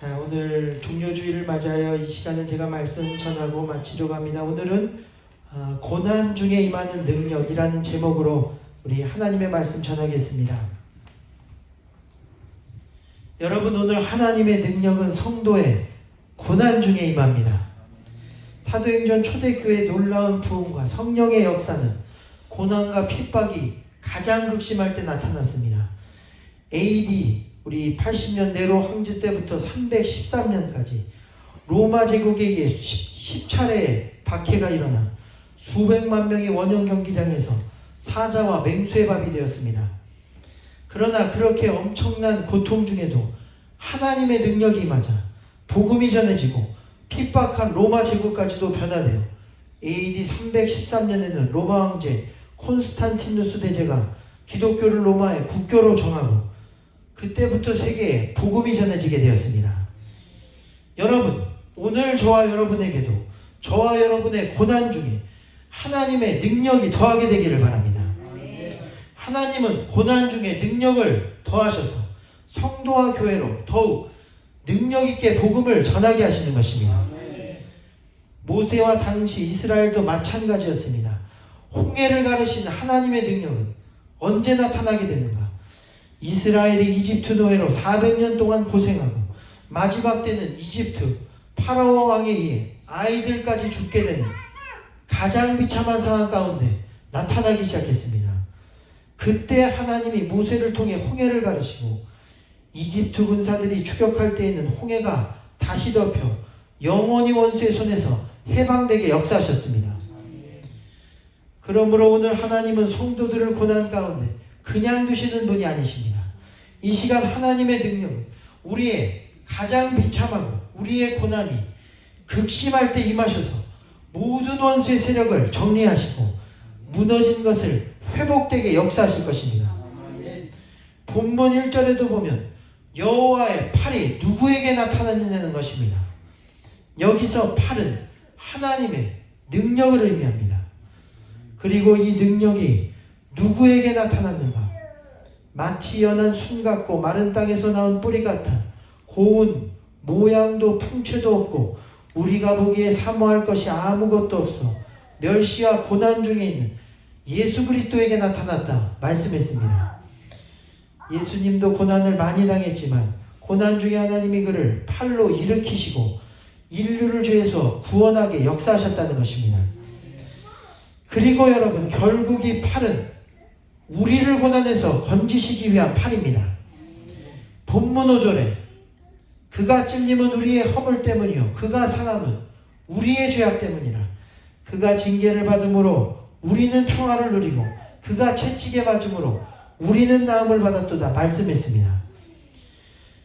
아, 오늘 종료주의를 맞아요. 이 시간은 제가 말씀 전하고 마치려고 합니다. 오늘은 아, 고난 중에 임하는 능력이라는 제목으로 우리 하나님의 말씀 전하겠습니다. 여러분 오늘 하나님의 능력은 성도의 고난 중에 임합니다. 사도행전 초대교회 놀라운 부흥과 성령의 역사는 고난과 핍박이 가장 극심할 때 나타났습니다. AD 우리 80년 내로 황제 때부터 313년까지 로마 제국에 의해 10, 차례의 박해가 일어나 수백만 명의 원형 경기장에서 사자와 맹수의 밥이 되었습니다. 그러나 그렇게 엄청난 고통 중에도 하나님의 능력이 임하자 복음이 전해지고 핍박한 로마 제국까지도 변화되어 AD 313년에는 로마 황제 콘스탄티누스 대제가 기독교를 로마의 국교로 정하고 그때부터 세계에 복음이 전해지게 되었습니다. 여러분, 오늘 저와 여러분에게도 저와 여러분의 고난 중에 하나님의 능력이 더하게 되기를 바랍니다. 하나님은 고난 중에 능력을 더하셔서 성도와 교회로 더욱 능력 있게 복음을 전하게 하시는 것입니다. 모세와 당시 이스라엘도 마찬가지였습니다. 홍해를 가르신 하나님의 능력은 언제 나타나게 되는가? 이스라엘이 이집트 노예로 400년 동안 고생하고 마지막 때는 이집트 파라오 왕에 의해 아이들까지 죽게 되는 가장 비참한 상황 가운데 나타나기 시작했습니다. 그때 하나님이 모세를 통해 홍해를 가르시고 이집트 군사들이 추격할 때에는 홍해가 다시 덮여 영원히 원수의 손에서 해방되게 역사하셨습니다. 그러므로 오늘 하나님은 성도들을 고난 가운데 그냥 두시는 분이 아니십니다. 이 시간 하나님의 능력은 우리의 가장 비참하고 우리의 고난이 극심할 때 임하셔서 모든 원수의 세력을 정리하시고 무너진 것을 회복되게 역사하실 것입니다. 본문 1절에도 보면 여호와의 팔이 누구에게 나타나느냐는 것입니다. 여기서 팔은 하나님의 능력을 의미합니다. 그리고 이 능력이 누구에게 나타났는가? 마치 연한 순 같고 마른 땅에서 나온 뿌리 같아 고운 모양도 풍채도 없고 우리가 보기에 사모할 것이 아무것도 없어 멸시와 고난 중에 있는 예수 그리스도에게 나타났다 말씀했습니다. 예수님도 고난을 많이 당했지만 고난 중에 하나님이 그를 팔로 일으키시고 인류를 죄에서 구원하게 역사하셨다는 것입니다. 그리고 여러분 결국 이 팔은 우리를 고난에서 건지시기 위한 팔입니다. 본문 5절에 그가 찔림은 우리의 허물 때문이요 그가 상함은 우리의 죄악 때문이라 그가 징계를 받음으로 우리는 평화를 누리고 그가 채찍에 맞음으로 우리는 나음을 받았도다 말씀했습니다.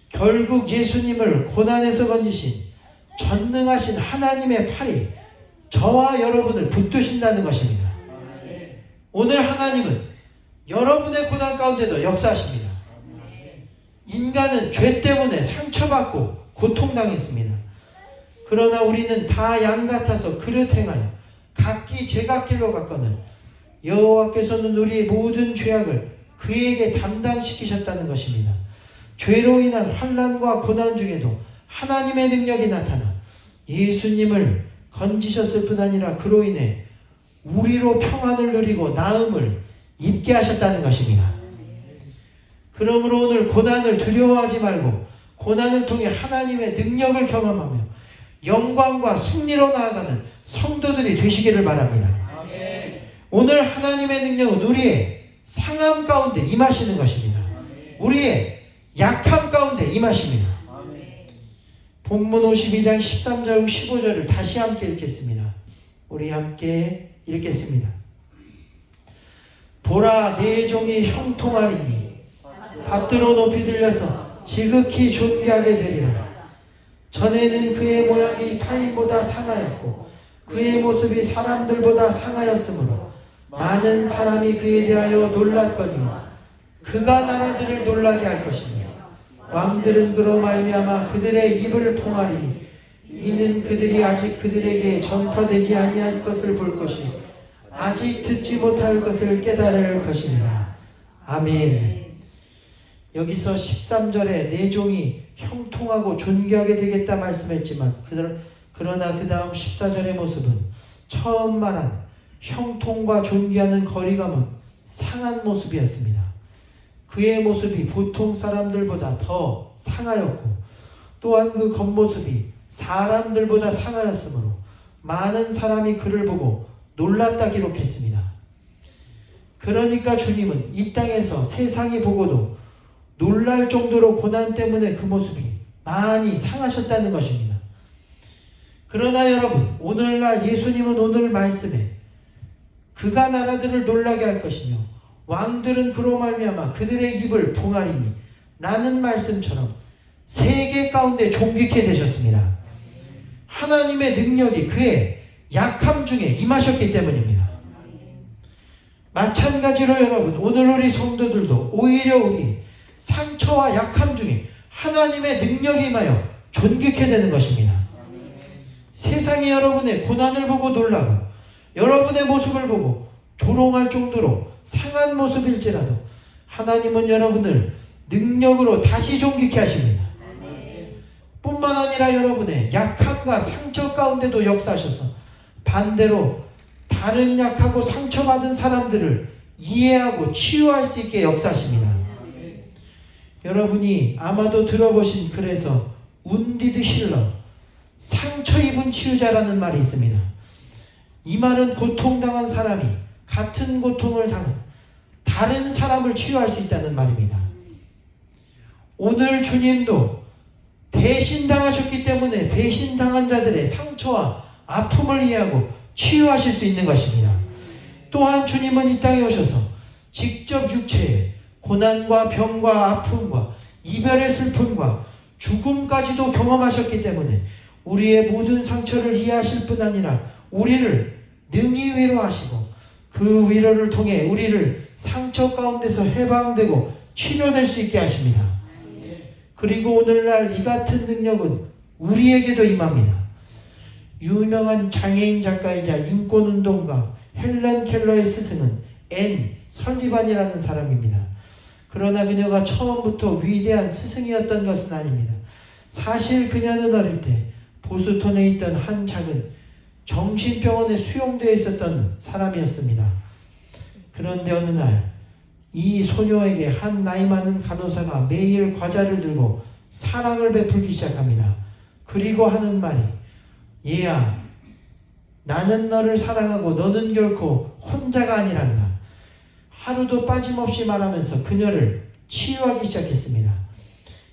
결국 예수님을 고난에서 건지신 전능하신 하나님의 팔이 저와 여러분을 붙드신다는 것입니다. 오늘 하나님은 여러분의 고난 가운데도 역사하십니다. 인간은 죄 때문에 상처받고 고통당했습니다. 그러나 우리는 다 양 같아서 그릇 행하여 각기 제각길로 갔거늘 여호와께서는 우리의 모든 죄악을 그에게 담당시키셨다는 것입니다. 죄로 인한 환란과 고난 중에도 하나님의 능력이 나타나 예수님을 건지셨을 뿐 아니라 그로 인해 우리로 평안을 누리고 나음을 입게 하셨다는 것입니다. 그러므로 오늘 고난을 두려워하지 말고 고난을 통해 하나님의 능력을 경험하며 영광과 승리로 나아가는 성도들이 되시기를 바랍니다. 오늘 하나님의 능력은 우리의 상함 가운데 임하시는 것입니다. 우리의 약함 가운데 임하십니다. 본문 52장 13절 15절을 다시 함께 읽겠습니다. 우리 함께 읽겠습니다. 보라 내 종이 형통하리니 밭으로 높이 들려서 지극히 존귀하게 되리라. 전에는 그의 모양이 타인보다 상하였고 그의 모습이 사람들보다 상하였으므로 많은 사람이 그에 대하여 놀랐거니와 그가 나라들을 놀라게 할 것이며 왕들은 그로 말미암아 그들의 입을 통하리니 이는 그들이 아직 그들에게 전파되지 아니한 것을 볼 것이 아직 듣지 못할 것을 깨달을 것이니라. 아멘. 여기서 13절에 내 종이 형통하고 존귀하게 되겠다 말씀했지만 그러- 그러나 그 다음 14절의 모습은 처음 말한 형통과 존귀하는 거리감은 상한 모습이었습니다. 그의 모습이 보통 사람들보다 더 상하였고 또한 그 겉모습이 사람들보다 상하였으므로 많은 사람이 그를 보고 놀랐다 기록했습니다. 그러니까 주님은 이 땅에서 세상이 보고도 놀랄 정도로 고난 때문에 그 모습이 많이 상하셨다는 것입니다. 그러나 여러분, 오늘날 예수님은 오늘 말씀에 그가 나라들을 놀라게 할 것이며 왕들은 그로 말미암아 그들의 입을 봉하리니 라는 말씀처럼 세계 가운데 존귀케 되셨습니다. 하나님의 능력이 그의 약함 중에 임하셨기 때문입니다. 마찬가지로 여러분, 오늘 우리 성도들도 오히려 우리 상처와 약함 중에 하나님의 능력이 임하여 존귀케 되는 것입니다. 세상이 여러분의 고난을 보고 놀라고 여러분의 모습을 보고 조롱할 정도로 상한 모습일지라도 하나님은 여러분을 능력으로 다시 존귀케 하십니다. 뿐만 아니라 여러분의 약함과 상처 가운데도 역사하셔서 반대로 다른 약하고 상처받은 사람들을 이해하고 치유할 수 있게 역사하십니다. 여러분이 아마도 들어보신 그래서 운디드 힐러 상처 입은 치유자라는 말이 있습니다. 이 말은 고통당한 사람이 같은 고통을 당한 다른 사람을 치유할 수 있다는 말입니다. 오늘 주님도 대신 당하셨기 때문에 대신 당한 자들의 상처와 아픔을 이해하고 치유하실 수 있는 것입니다. 또한 주님은 이 땅에 오셔서 직접 육체에 고난과 병과 아픔과 이별의 슬픔과 죽음까지도 경험하셨기 때문에 우리의 모든 상처를 이해하실 뿐 아니라 우리를 능히 위로하시고 그 위로를 통해 우리를 상처 가운데서 해방되고 치료될 수 있게 하십니다. 그리고 오늘날 이 같은 능력은 우리에게도 임합니다. 유명한 장애인 작가이자 인권운동가 헬렌 켈러의 스승은 앤 설리반이라는 사람입니다. 그러나 그녀가 처음부터 위대한 스승이었던 것은 아닙니다. 사실 그녀는 어릴 때 보스턴에 있던 한 작은 정신병원에 수용되어 있었던 사람이었습니다. 그런데 어느 날 이 소녀에게 한 나이 많은 간호사가 매일 과자를 들고 사랑을 베풀기 시작합니다. 그리고 하는 말이 얘야 나는 너를 사랑하고 너는 결코 혼자가 아니란다. 하루도 빠짐없이 말하면서 그녀를 치유하기 시작했습니다.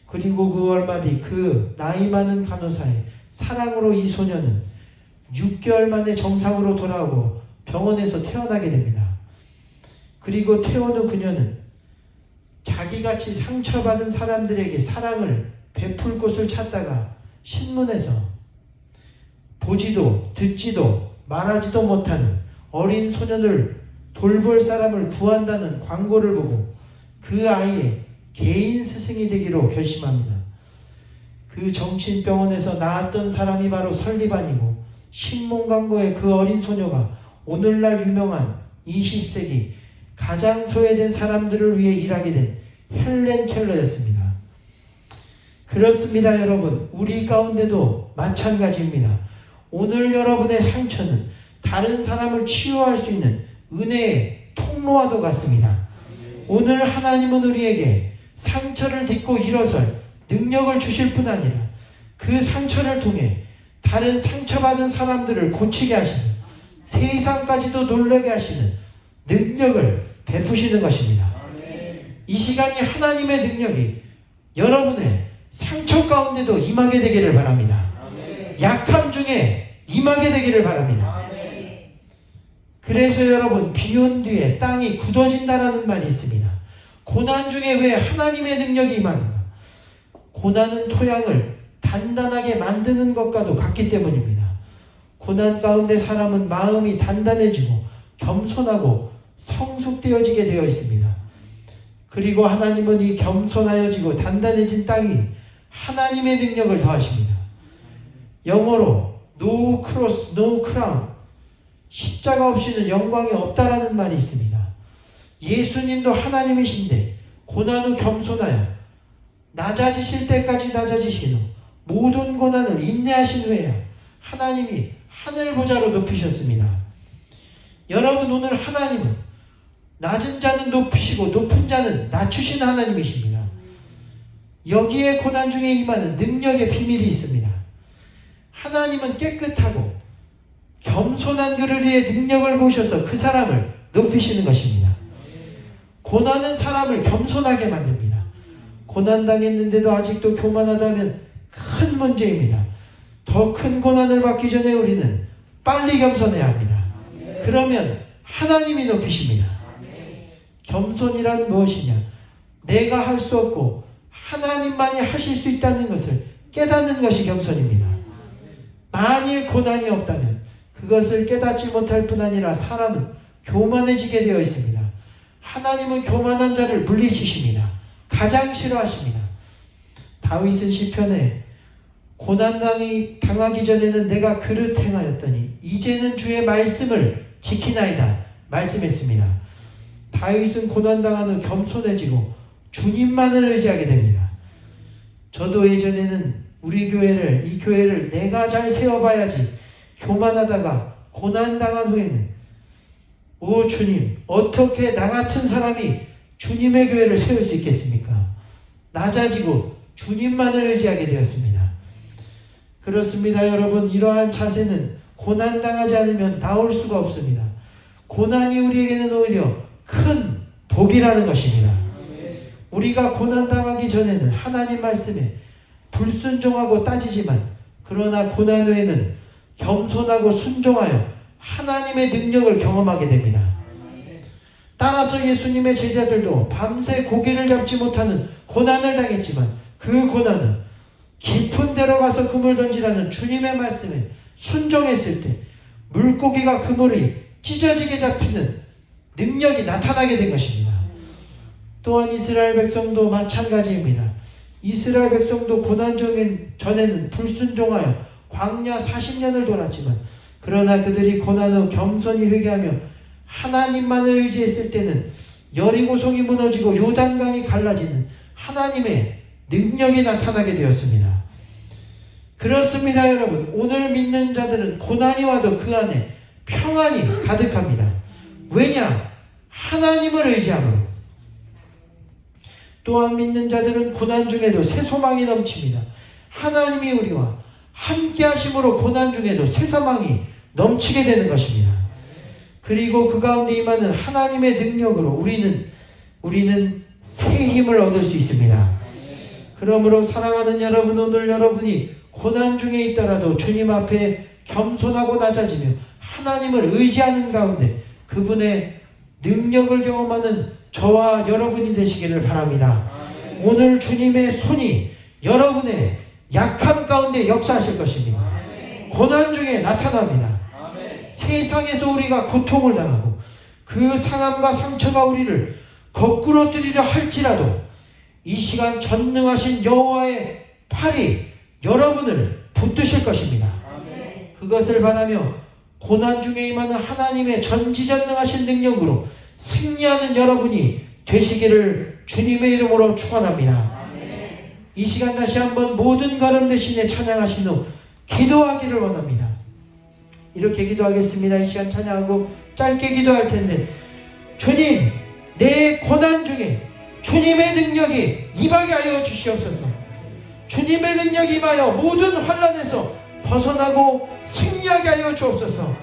그리고 그 얼마 뒤 그 나이 많은 간호사의 사랑으로 이 소녀는 6개월 만에 정상으로 돌아오고 병원에서 태어나게 됩니다. 그리고 태어난 그녀는 자기같이 상처받은 사람들에게 사랑을 베풀 곳을 찾다가 신문에서 보지도 듣지도 말하지도 못하는 어린 소년을 돌볼 사람을 구한다는 광고를 보고 그 아이의 개인 스승이 되기로 결심합니다. 그 정신병원에서 나왔던 사람이 바로 설리반이고 신문 광고에 그 어린 소녀가 오늘날 유명한 20세기 가장 소외된 사람들을 위해 일하게 된 헬렌 켈러였습니다. 그렇습니다, 여러분. 우리 가운데도 마찬가지입니다. 오늘 여러분의 상처는 다른 사람을 치유할 수 있는 은혜의 통로와도 같습니다. 오늘 하나님은 우리에게 상처를 딛고 일어설 능력을 주실 뿐 아니라 그 상처를 통해 다른 상처받은 사람들을 고치게 하시는 세상까지도 놀라게 하시는 능력을 베푸시는 것입니다. 이 시간이 하나님의 능력이 여러분의 상처 가운데도 임하게 되기를 바랍니다. 약함 중에 임하게 되기를 바랍니다. 그래서 여러분 비온 뒤에 땅이 굳어진다라는 말이 있습니다. 고난 중에 왜 하나님의 능력이 임하는가? 고난은 토양을 단단하게 만드는 것과도 같기 때문입니다. 고난 가운데 사람은 마음이 단단해지고 겸손하고 성숙되어지게 되어 있습니다. 그리고 하나님은 이 겸손하여지고 단단해진 땅이 하나님의 능력을 더하십니다. 영어로 no cross, no crown 십자가 없이는 영광이 없다라는 말이 있습니다. 예수님도 하나님이신데 고난 후 겸손하여 낮아지실 때까지 낮아지신 후 모든 고난을 인내하신 후에야 하나님이 하늘 보좌로 높이셨습니다. 여러분 오늘 하나님은 낮은 자는 높이시고 높은 자는 낮추신 하나님이십니다. 여기에 고난 중에 임하는 능력의 비밀이 있습니다. 하나님은 깨끗하고 겸손한 그를 위해 능력을 보셔서 그 사람을 높이시는 것입니다. 고난은 사람을 겸손하게 만듭니다. 고난 당했는데도 아직도 교만하다면 큰 문제입니다. 더 큰 고난을 받기 전에 우리는 빨리 겸손해야 합니다. 그러면 하나님이 높이십니다. 겸손이란 무엇이냐? 내가 할 수 없고 하나님만이 하실 수 있다는 것을 깨닫는 것이 겸손입니다. 만일 고난이 없다면 그것을 깨닫지 못할 뿐 아니라 사람은 교만해지게 되어 있습니다. 하나님은 교만한 자를 물리치십니다. 가장 싫어하십니다. 다윗은 시편에 고난당이 당하기 전에는 내가 그릇 행하였더니 이제는 주의 말씀을 지키나이다 말씀했습니다. 다윗은 고난당한 후 겸손해지고 주님만을 의지하게 됩니다. 저도 예전에는 우리 교회를 이 교회를 내가 잘 세워봐야지 교만하다가 고난 당한 후에는 오 주님 어떻게 나 같은 사람이 주님의 교회를 세울 수 있겠습니까? 낮아지고 주님만을 의지하게 되었습니다. 그렇습니다 여러분 이러한 자세는 고난 당하지 않으면 나올 수가 없습니다. 고난이 우리에게는 오히려 큰 복이라는 것입니다. 우리가 고난 당하기 전에는 하나님 말씀에 불순종하고 따지지만 그러나 고난 후에는 겸손하고 순종하여 하나님의 능력을 경험하게 됩니다. 따라서 예수님의 제자들도 밤새 고기를 잡지 못하는 고난을 당했지만 그 고난은 깊은 데로 가서 그물 던지라는 주님의 말씀에 순종했을 때 물고기가 그물이 찢어지게 잡히는 능력이 나타나게 된 것입니다. 또한 이스라엘 백성도 마찬가지입니다. 이스라엘 백성도 고난 중인 전에는 불순종하여 광야 40년을 돌았지만 그러나 그들이 고난 후 겸손히 회개하며 하나님만을 의지했을 때는 여리고성이 무너지고 요단강이 갈라지는 하나님의 능력이 나타나게 되었습니다. 그렇습니다, 여러분. 오늘 믿는 자들은 고난이 와도 그 안에 평안이 가득합니다. 왜냐? 하나님을 의지함으로. 또한 믿는 자들은 고난 중에도 새 소망이 넘칩니다. 하나님이 우리와 함께 하심으로 고난 중에도 새 소망이 넘치게 되는 것입니다. 그리고 그 가운데 임하는 하나님의 능력으로 우리는 우리는 새 힘을 얻을 수 있습니다. 그러므로 사랑하는 여러분 오늘 여러분이 고난 중에 있더라도 주님 앞에 겸손하고 낮아지며 하나님을 의지하는 가운데 그분의 능력을 경험하는 저와 여러분이 되시기를 바랍니다. 오늘 주님의 손이 여러분의 약함 가운데 역사하실 것입니다. 고난 중에 나타납니다. 세상에서 우리가 고통을 당하고 그 상함과 상처가 우리를 거꾸로 뜨리려 할지라도 이 시간 전능하신 여호와의 팔이 여러분을 붙드실 것입니다. 그것을 바라며 고난 중에 임하는 하나님의 전지전능하신 능력으로 승리하는 여러분이 되시기를 주님의 이름으로 축원합니다. 이 시간 다시 한번 모든 걸음 대신에 찬양하신 후 기도하기를 원합니다. 이렇게 기도하겠습니다. 이 시간 찬양하고 짧게 기도할 텐데 주님 내 고난 중에 주님의 능력이 임하게 하여 주시옵소서. 주님의 능력이 임하여 모든 환란에서 벗어나고 승리하게 하여 주옵소서.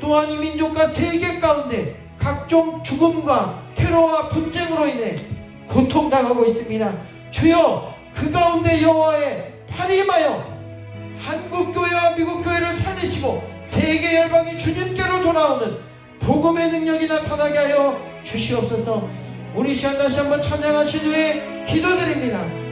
또한 이 민족과 세계 가운데 각종 죽음과 테러와 분쟁으로 인해 고통당하고 있습니다. 주여 그 가운데 여호와의 팔이 임하여 한국 교회와 미국 교회를 살리시고 세계 열방이 주님께로 돌아오는 복음의 능력이 나타나게 하여 주시옵소서. 우리 시간 다시 한번 찬양하신 후에 기도드립니다.